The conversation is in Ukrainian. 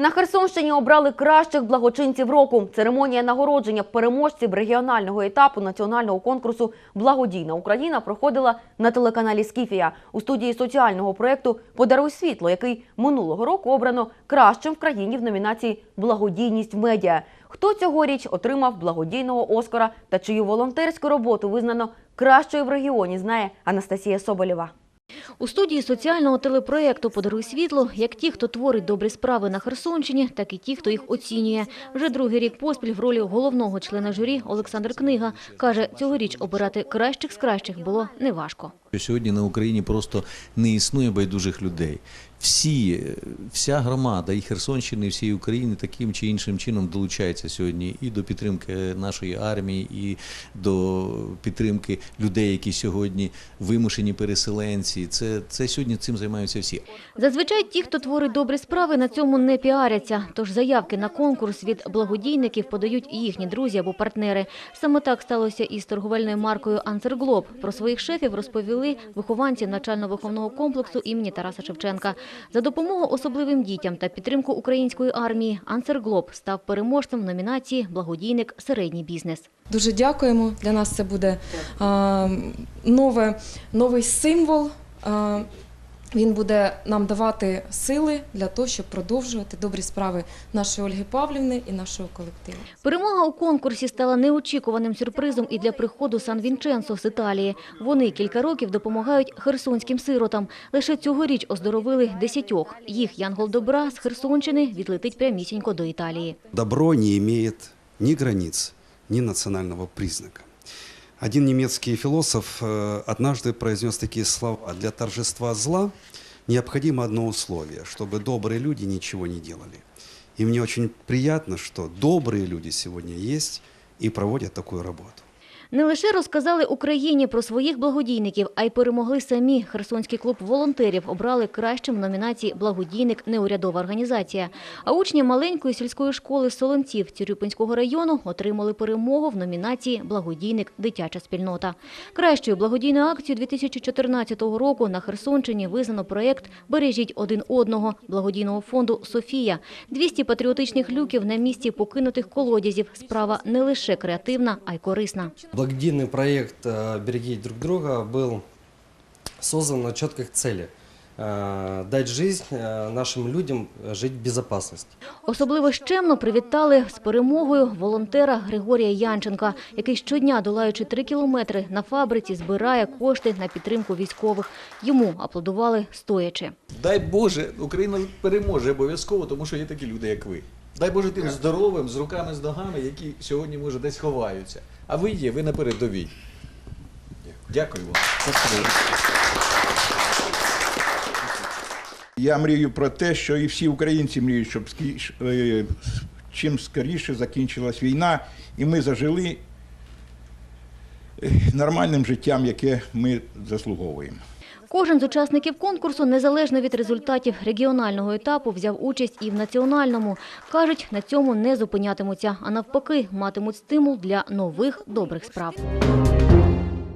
На Херсонщині обрали кращих благочинців року. Церемонія нагородження переможців регіонального етапу національного конкурсу Благодійна Україна проходила на телеканалі Скіфія у студії соціального проєкту Подаруй світло, який минулого року обрано кращим в країні в номінації Благодійність медіа. Хто цьогоріч отримав благодійного Оскара та чию волонтерську роботу визнано кращою в регіоні, знає Анастасія Соболєва. У студії соціального телепроєкту «Подаруй світло» як ті, хто творить добрі справи на Херсонщині, так і ті, хто їх оцінює. Вже другий рік поспіль в ролі головного члена журі Олександр Книга каже, цьогоріч обирати кращих з кращих було неважко. Сьогодні на Україні просто не існує байдужих людей. Всі, е, вся громада і Херсонщини, і всієї України таким чи іншим чином долучається сьогодні і до підтримки нашої армії, і до підтримки людей, які сьогодні вимушені переселенці. Це, це сьогодні цим займаються всі. Зазвичай ті, хто творить добрі справи, на цьому не піаряться. Тож заявки на конкурс від благодійників подають їхні друзі або партнери. Саме так сталося із торговельною маркою «Ансерглоб». Про своїх шефів розповіли вихованці навчально-виховного комплексу імені Тараса Шевченка. За допомогу особливим дітям та підтримку української армії «Ансерглоб» став переможцем в номінації «Благодійник середній бізнес». Дуже дякуємо. Для нас це буде нове, новий символ. Він буде нам давати сили для того, щоб продовжувати добрі справи нашої Ольги Павлівни і нашого колективу. Перемога у конкурсі стала неочікуваним сюрпризом і для приходу Сан-Вінченцо з Італії. Вони кілька років допомагають херсонським сиротам. Лише цьогоріч оздоровили десятьох. Їх Янгол Добра з Херсонщини відлетить прямісінько до Італії. Добро не имеет ни границ, ни национального признака. Один немецкий философ э, однажды произнес такие слова. Для торжества зла необходимо одно условие, чтобы добрые люди ничего не делали. И мне очень приятно, что добрые люди сегодня есть и проводят такую работу. Не лише розказали Україні про своїх благодійників, а й перемогли самі. Херсонський клуб волонтерів обрали кращим в номінації «Благодійник неурядова організація». А учні маленької сільської школи Солонців Цюрюпинського району отримали перемогу в номінації «Благодійник дитяча спільнота». Кращою благодійною акцією 2014 року на Херсонщині визнано проєкт «Бережіть один одного» благодійного фонду «Софія». 200 патріотичних люків на місці покинутих колодязів. Справа не лише креативна, а й корисна. Благодійный проект э, «Берегите друг друга» был создан на четких целях. Э, Дать жизнь э, нашим людям э, жить в безопасности. Особливо щемно привітали з перемогою волонтера Григорія Янченка, який щодня, долаючи три кілометри на фабриці, збирає кошти на підтримку військових. Йому аплодували стоячи. Дай Боже, Україна переможе обов'язково, тому що є такі люди, як ви. Дай Боже тим здоровим, з руками, з ногами, які сьогодні, може, десь ховаються. А ви є, ви на передовій. Дякую вам. Я мрію про те, що і всі українці мріють, щоб е, чим скоріше закінчилась війна, і ми зажили е, нормальним життям, яке ми заслуговуємо. Кожен з учасників конкурсу, незалежно від результатів регіонального етапу, взяв участь і в національному. Кажуть, на цьому не зупинятимуться, а навпаки, матимуть стимул для нових добрих справ.